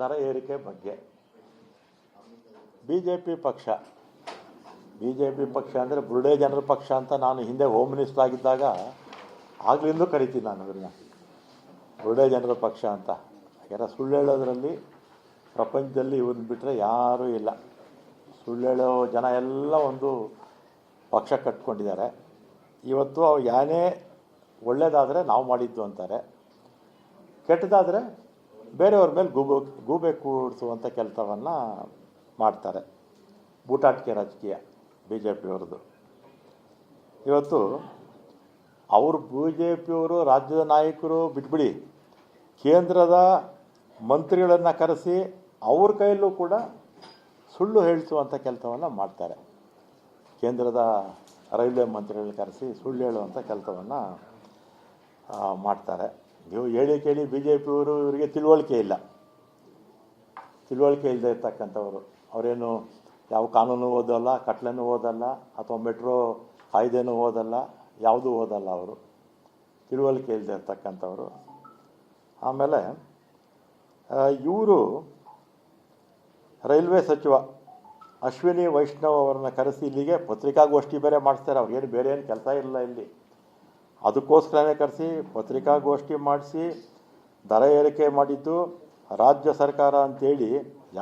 ದರ ಏರಿಕೆ ಬಗ್ಗೆ. ಬಿ ಜೆ ಪಿ ಪಕ್ಷ. ಬಿ ಜೆ ಪಿ ಪಕ್ಷ ಅಂದರೆ ಬುರುಡೆ ಜನರ ಪಕ್ಷ ಅಂತ ನಾನು ಹಿಂದೆ ಹೋಮ್ ಮಿನಿಸ್ಟರ್ ಆಗಿದ್ದಾಗ ಆಗ್ಲಿಂದೂ ಕರಿತೀನಿ ನಾನು ಅದನ್ನು. ಬುರುಡೆ ಜನರ ಪಕ್ಷ ಅಂತ. ಯಾಕೆಂದರೆ ಸುಳ್ಳು ಹೇಳೋದ್ರಲ್ಲಿ ಪ್ರಪಂಚದಲ್ಲಿ ಇವ್ರನ್ನ ಬಿಟ್ಟರೆ ಯಾರೂ ಇಲ್ಲ. ಸುಳ್ಳು ಹೇಳೋ ಜನ ಎಲ್ಲ ಒಂದು ಪಕ್ಷ ಕಟ್ಕೊಂಡಿದ್ದಾರೆ. ಇವತ್ತು ಅವು ಯಾನೇ ಒಳ್ಳೆಯದಾದರೆ ನಾವು ಮಾಡಿದ್ದು ಅಂತಾರೆ. ಕೆಟ್ಟದಾದರೆ ಬೇರೆಯವ್ರ ಮೇಲೆ ಗೂಬೆ ಗೂಬೆ ಕೂಡಿಸುವಂಥ ಕೆಲಸವನ್ನು ಮಾಡ್ತಾರೆ. ಬೂಟಾಟಿಕೆ ರಾಜಕೀಯ ಬಿ ಜೆ ಪಿಯವ್ರದ್ದು ಇವತ್ತು ಅವರು ಬಿ ಜೆ ಪಿಯವರು ರಾಜ್ಯದ ನಾಯಕರು ಬಿಟ್ಬಿಡಿ, ಕೇಂದ್ರದ ಮಂತ್ರಿಗಳನ್ನು ಕರೆಸಿ ಅವ್ರ ಕೈಯಲ್ಲೂ ಕೂಡ ಸುಳ್ಳು ಹೇಳಿಸುವಂಥ ಕೆಲಸವನ್ನು ಮಾಡ್ತಾರೆ. ಕೇಂದ್ರದ ರೈಲ್ವೆ ಮಂತ್ರಿಗಳನ್ನ ಕರೆಸಿ ಸುಳ್ಳು ಹೇಳುವಂಥ ಕೆಲಸವನ್ನು ಮಾಡ್ತಾರೆ. ನೀವು ಹೇಳಿ ಕೇಳಿ ಬಿ ಜೆ ಪಿಯವರು ಇವರಿಗೆ ತಿಳುವಳಿಕೆ ಇಲ್ಲ. ತಿಳುವಳಿಕೆ ಇಲ್ಲದೆ ಇರ್ತಕ್ಕಂಥವರು. ಅವರೇನು ಯಾವ ಕಾನೂನು ಓದಲ್ಲ, ಕಟ್ಲೆನೂ ಓದಲ್ಲ, ಅಥವಾ ಮೆಟ್ರೋ ಕಾಯ್ದೆನೂ ಓದಲ್ಲ, ಯಾವುದೂ ಓದಲ್ಲ ಅವರು. ತಿಳುವಳಿಕೆ ಇಲ್ಲದೆ ಇರ್ತಕ್ಕಂಥವರು. ಆಮೇಲೆ ಇವರು ರೈಲ್ವೆ ಸಚಿವ ಅಶ್ವಿನಿ ವೈಷ್ಣವ್ ಅವರನ್ನ ಕರೆಸಿ ಇಲ್ಲಿಗೆ ಪತ್ರಿಕಾಗೋಷ್ಠಿ ಬೇರೆ ಮಾಡಿಸ್ತಾರೆ. ಅವ್ರಿಗೇನು ಬೇರೆ ಏನು ಕೆಲಸ ಇಲ್ಲ ಇಲ್ಲಿ. ಅದಕ್ಕೋಸ್ಕರನೇ ಕರೆಸಿ, ಪತ್ರಿಕಾಗೋಷ್ಠಿ ಮಾಡಿಸಿ, ದರ ಏರಿಕೆ ಮಾಡಿದ್ದು ರಾಜ್ಯ ಸರ್ಕಾರ ಅಂತೇಳಿ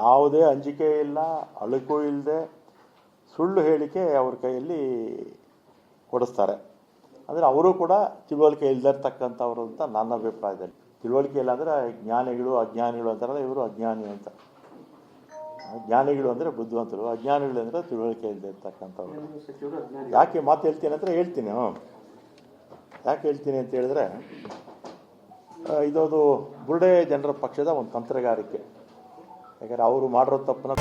ಯಾವುದೇ ಅಂಜಿಕೆ ಇಲ್ಲ, ಅಳುಕು ಇಲ್ಲದೆ ಸುಳ್ಳು ಹೇಳಿಕೆ ಅವ್ರ ಕೈಯಲ್ಲಿ ಕೊಡಿಸ್ತಾರೆ. ಅಂದರೆ ಅವರು ಕೂಡ ತಿಳುವಳಿಕೆ ಇಲ್ಲದಿರ್ತಕ್ಕಂಥವ್ರು ಅಂತ ನನ್ನ ಅಭಿಪ್ರಾಯದಲ್ಲಿ. ತಿಳುವಳಿಕೆ ಇಲ್ಲ ಅಂದರೆ ಜ್ಞಾನಿಗಳು, ಅಜ್ಞಾನಿಗಳು ಅಂತಾರಲ್ಲ, ಇವರು ಅಜ್ಞಾನಿ ಅಂತ. ಜ್ಞಾನಿಗಳು ಅಂದರೆ ಬುದ್ಧಿವಂತರು, ಅಜ್ಞಾನಿಗಳು ಅಂದರೆ ತಿಳುವಳಿಕೆ ಇಲ್ಲದೆ ಇರ್ತಕ್ಕಂಥವ್ರು. ಯಾಕೆ ಮಾತು ಹೇಳ್ತೀನಿ ಅಂದರೆ ಹೇಳ್ತೀನಿ ಯಾಕೆ ಹೇಳ್ತೀನಿ ಅಂತ ಹೇಳಿದ್ರೆ ಇದೊಂದು ಬುರುಡೆ ಜನರ ಪಕ್ಷದ ಒಂದು ತಂತ್ರಗಾರಿಕೆ. ಯಾಕಂದರೆ ಅವರು ಮಾಡಿರೋ ತಪ್ಪನ್ನ